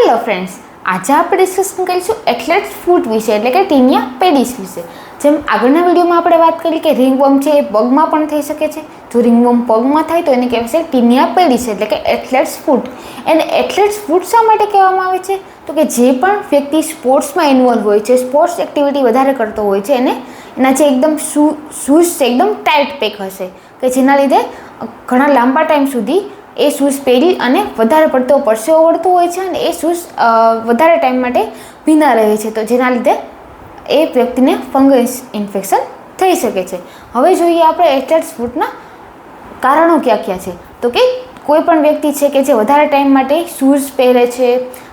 Hello friends આજે આપણે discussion કરીશું એથ્લેટ્સ ફૂટ વિશે, એટલે કે ટીનિયા પેડિસ વિશે. જેમ આગળના વિડીયોમાં આપણે વાત કરી કે રિંગવોર્મ છે એ પગમાં પણ થઈ શકે છે. જો રિંગવોર્મ પગમાં થાય તો એને કહેવાય છે ટીનિયા પેડિસ એટલે કે એથ્લેટ્સ ફૂટ એને એથ્લેટ્સ ફૂટ શા માટે કહેવામાં આવે છે? તો કે જે પણ વ્યક્તિ સ્પોર્ટ્સમાં ઇન્વોલ્વ હોય છે સ્પોર્ટ્સ એક્ટિવિટી વધારે કરતો હોય છે, એને એના જે એકદમ શૂઝ છે, એકદમ ટાઈટ પેક હશે. કે જેના લીધે ઘણા લાંબા ટાઈમ સુધી એ શૂઝ પહેરી અને વધારે પડતો પરસેવો વળતો હોય છે અને એ શૂઝ વધારે ટાઈમ માટે ભીના રહે છે. તો જેના લીધે એ વ્યક્તિને ફંગસ ઇન્ફેક્શન થઈ શકે છે. હવે જોઈએ આપણે એથ્લેટ્સ ફૂટના કારણો ક્યાં ક્યાં છે. તો કે કોઈ પણ વ્યક્તિ છે કે જે વધારે ટાઈમ માટે શૂઝ પહેરે છે,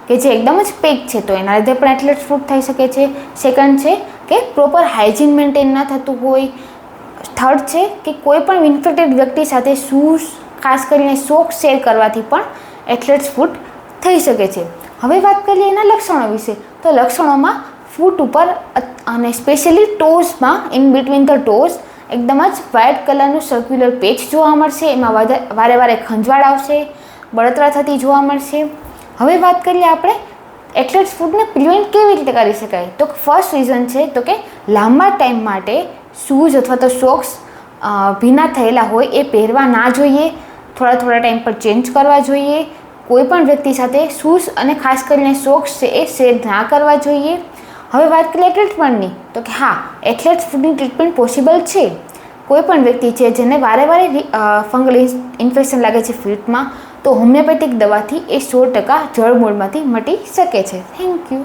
કે જે એકદમ જ પેક છે, તો એના લીધે પણ એથ્લેટ્સ ફૂટ થઈ શકે છે. સેકન્ડ છે કે પ્રોપર હાઇજીન મેન્ટેન ના થતું હોય. થર્ડ છે કે કોઈ પણ ઇન્ફેક્ટેડ વ્યક્તિ સાથે શૂઝ ખાસ કરીને શોખ શેર કરવાથી પણ એથ્લેટ્સ ફૂટ થઈ શકે છે. હવે વાત કરીએ એના લક્ષણો વિશે, તો લક્ષણોમાં ફૂટ ઉપર અને સ્પેશિયલી ટોઝમાં ઇન બિટવીન ધ ટોઝ એકદમ જ વ્હાઇટ કલરનું સર્ક્યુલર પેચ જોવા મળશે. એમાં વારે વારે ખંજવાળ આવશે, બળતરા થતી જોવા મળશે. હવે વાત કરીએ આપણે એથ્લેટ્સ ફૂડને પ્રિવેન્ટ કેવી રીતે કરી શકાય? તો ફર્સ્ટ રીઝન છે, તો કે લાંબા ટાઈમ માટે શૂઝ અથવા તો સોક્સ ભીના થયેલા હોય એ પહેરવા ના જોઈએ. થોડા થોડા ટાઈમ પર ચેન્જ કરવા જોઈએ. કોઈ પણ વ્યક્તિ સાથે શૂઝ અને ખાસ કરીને સોક્સ છે એ શેર ના કરવા જોઈએ. હવે વાત કરીએ ટ્રીટમેન્ટની. તો કે હા, એથ્લેટ્સ ફૂડની ટ્રીટમેન્ટ પોસિબલ છે? કોઈ પણ વ્યક્તિ છે જેને વારે વારે ફંગલ ઇન્ફેક્શન લાગે છે ફીટમાં તો હોમિયોપેથિક દવાથી એ સો ટકા જળમૂળમાંથી મટી શકે છે. Thank you.